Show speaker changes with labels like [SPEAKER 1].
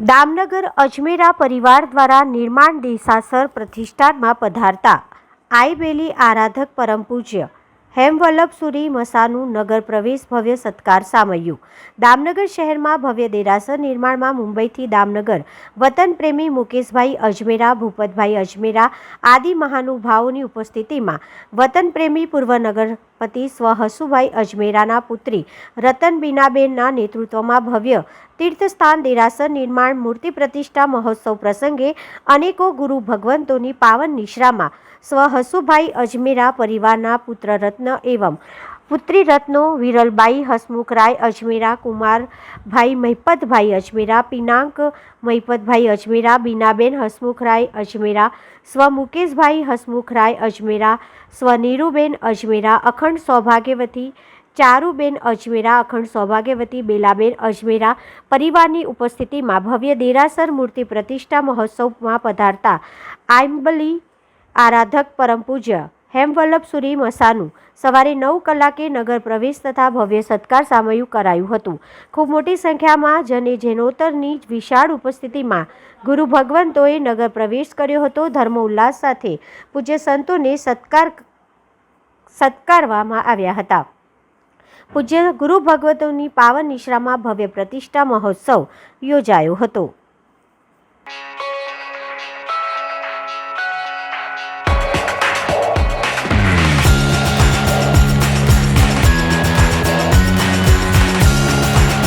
[SPEAKER 1] દામનગર અજમેરા પરિવાર દ્વારા નિર્માણ દેસાસર પ્રતિષ્ઠાનમાં પધારતા આઈબેલી આરાધક પરમ પૂજ્ય હેમવલ્લભ સુરી મસાનું નગર પ્રવેશ ભવ્ય સત્કાર સામયું. દામનગર શહેરમાં ભવ્ય દેરાસર નિર્માણમાં મુંબઈથી દામનગર વતન પ્રેમી મુકેશભાઈ અજમેરા, ભૂપતભાઈ અજમેરા આદિ મહાનુભાવોની ઉપસ્થિતિમાં વતન પ્રેમી પૂર્વ નગરપતિ સ્વ હસુભાઈ અજમેરાના પુત્રી રતન બીનાબેનના નેતૃત્વમાં ભવ્ય તીર્થસ્થાન દેરાસર નિર્માણ મૂર્તિ પ્રતિષ્ઠા મહોત્સવ પ્રસંગે અનેકો ગુરુ ભગવંતોની પાવન નિશ્રામાં સ્વ હસુભાઈ અજમેરા પરિવારના પુત્ર રત્ન એવં પુત્રી રત્નો વિરલબાઈ, હસમુખરાય, અજમેરા, કુમારભાઈ, મહિપતભાઈ અજમેરા, પિનાંક, મહિપતભાઈ અજમેરા, બીનાબેન, હસમુખરાય અજમેરા, સ્વ મુકેશભાઈ હસમુખરાય અજમેરા, સ્વ નીરુબેન અજમેરા, અખંડ સૌભાગ્યવતી ચારુબેન અજમેરા, અખંડ સૌભાગ્યવતી બેલાબેન અજમેરા પરિવારની ઉપસ્થિતિમાં ભવ્ય દેરાસર મૂર્તિ પ્રતિષ્ઠા મહોત્સવમાં પધારતા આઈમ્બલી આરાધક પરમ પૂજ્ય હેમવલ્લભ સુરી મસાનું સવારે નવ કલાકે નગર પ્રવેશ તથા ભવ્ય સત્કાર સામયું કરાયું હતું. ખૂબ મોટી સંખ્યામાં જને જેનોતરની વિશાળ ઉપસ્થિતિમાં ગુરુ ભગવંતોએ નગર પ્રવેશ કર્યો હતો. ધર્મ ઉલ્લાસ સાથે પૂજ્ય સંતોને સત્કાર સત્કારવામાં આવ્યા હતા. પૂજ્ય ગુરુ ભગવતોની પાવન નિશ્રામાં ભવ્ય પ્રતિષ્ઠા મહોત્સવ યોજાયો હતો.